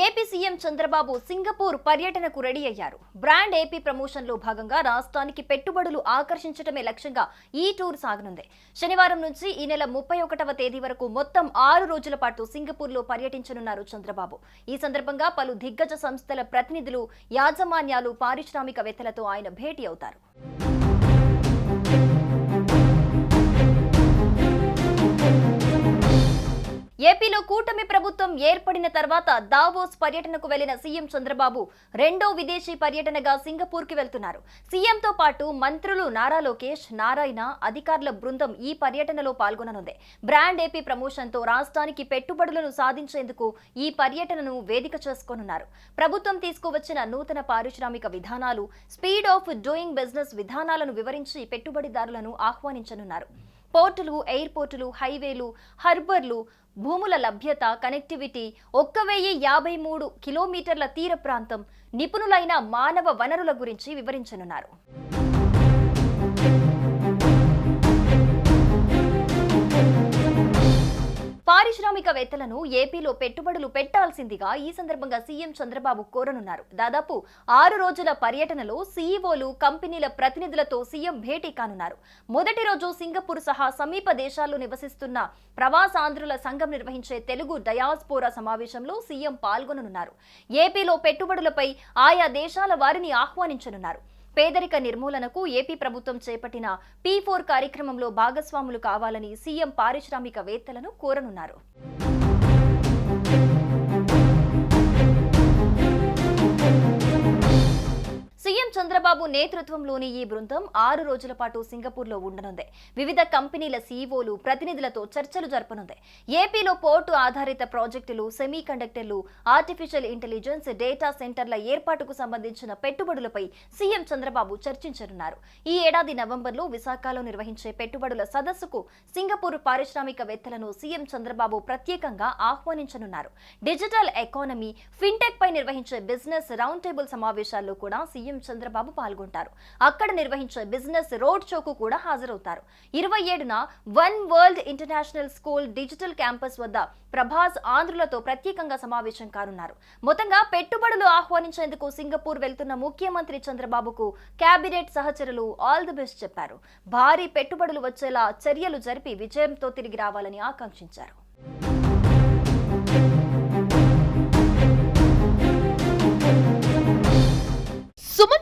AP CM Chandrababu Singapore పర్యటనకు ready అయ్యారు. Brand AP ప్రమోషన్లో భాగంగా రాష్ట్రానికి పెట్టుబడులు ఆకర్షించడమే లక్ష్యంగా ఈ టూర్ సాగనుంది. శనివారం నుంచి ఈ నెల ముప్పై ఒకటవ తేదీ వరకు మొత్తం ఆరు రోజుల పాటు సింగపూర్లో పర్యటించనున్నారు చంద్రబాబు. ఈ సందర్భంగా పలు దిగ్గజ సంస్థల ప్రతినిధులు యాజమాన్యాలు పారిశ్రామికవేత్తలతో ఆయన భేటీ అవుతారు. ఏపీలో కూటమి ప్రభుత్వం ఏర్పడిన తర్వాత దావోస్ పర్యటనకు వెళ్ళిన సీఎం చంద్రబాబు రెండో విదేశీ పర్యటనగా సింగపూర్కి వెళ్తున్నారు. సీఎంతో పాటు మంత్రులు నారా లోకేష్ నారాయణ అధికారుల బృందం ఈ పర్యటనలో పాల్గొననుంది. బ్రాండ్ ఏపీ ప్రమోషన్తో రాష్ట్రానికి పెట్టుబడులను సాధించేందుకు ఈ పర్యటనను వేదిక చేసుకోనున్నారు. ప్రభుత్వం తీసుకువచ్చిన నూతన పారిశ్రామిక విధానాలు స్పీడ్ ఆఫ్ డూయింగ్ బిజినెస్ విధానాలను వివరించి పెట్టుబడిదారులను ఆహ్వానించనున్నారు. పోర్టులు ఎయిర్పోర్టులు హైవేలు హర్బర్లు భూముల లభ్యత కనెక్టివిటీ ఒక్క వెయ్యి యాభై మూడు కిలోమీటర్ల తీర ప్రాంతం నిపుణులైన మానవ వనరుల గురించి వివరించనున్నారు. పారిశ్రామికవేత్తలను ఏపీలో పెట్టుబడులు పెట్టాల్సిందిగా ఈ సందర్భంగా సీఎం చంద్రబాబు కోరనున్నారు. దాదాపు ఆరు రోజుల పర్యటనలో సీఈఓలు కంపెనీల ప్రతినిధులతో సీఎం భేటీ కానున్నారు. మొదటి రోజు సింగపూర్ సహా సమీప దేశాల్లో నివసిస్తున్న ప్రవాసాంధ్రుల సంఘం నిర్వహించే తెలుగు డయాస్పోరా సమావేశంలో సీఎం పాల్గొననున్నారు. ఏపీలో పెట్టుబడులపై ఆయా దేశాల వారిని ఆహ్వానించనున్నారు. పేదరిక నిర్మూలనకు ఏపీ ప్రభుత్వం చేపట్టిన పీ ఫోర్ కార్యక్రమంలో భాగస్వాములు కావాలని సీఎం పారిశ్రామికవేత్తలను కోరనున్నారు. చంద్రబాబు నేతృత్వంలోని ఈ బృందం ఆరు రోజుల పాటు సింగపూర్లో ఉండనుంది. వివిధ కంపెనీల సీఈఓలు ప్రతినిధులతో చర్చలు జరపనుంది. ఏపీలో పోర్టు ఆధారిత ప్రాజెక్టులు సెమీ కండక్టర్లు ఆర్టిఫిషియల్ ఇంటెలిజెన్స్ డేటా సెంటర్ల ఏర్పాటుకు సంబంధించిన పెట్టుబడులపై సీఎం చంద్రబాబు చర్చించనున్నారు. ఈ ఏడాది నవంబర్లో విశాఖలో నిర్వహించే పెట్టుబడుల సదస్సుకు సింగపూర్ పారిశ్రామికవేత్తలను సీఎం చంద్రబాబు ప్రత్యేకంగా ఆహ్వానించనున్నారు. డిజిటల్ ఎకానమీ ఫిన్టెక్ పై నిర్వహించే బిజినెస్ రౌండ్ టేబుల్ సమావేశాల్లో కూడా సీఎం చంద్రబాబు పాల్గొంటారు. అక్కడ నిర్వహించే బిజినెస్ రోడ్ షోకు కూడా హాజరవుతారు. ఇరవై ఏడున one world international school digital campus వద్ద ప్రభాస్ ఆంధ్రులతో ప్రత్యేకంగా సమావేశం కానున్నారు. మొత్తంగా పెట్టుబడులు ఆహ్వానించేందుకు సింగపూర్ వెళ్తున్న ముఖ్యమంత్రి చంద్రబాబుకు కేబినెట్ సహచరులు ఆల్ ది బెస్ట్ చెప్పారు. భారీ పెట్టుబడులు వచ్చేలా చర్యలు జరిపి విజయంతో తిరిగి రావాలని ఆకాంక్షించారు.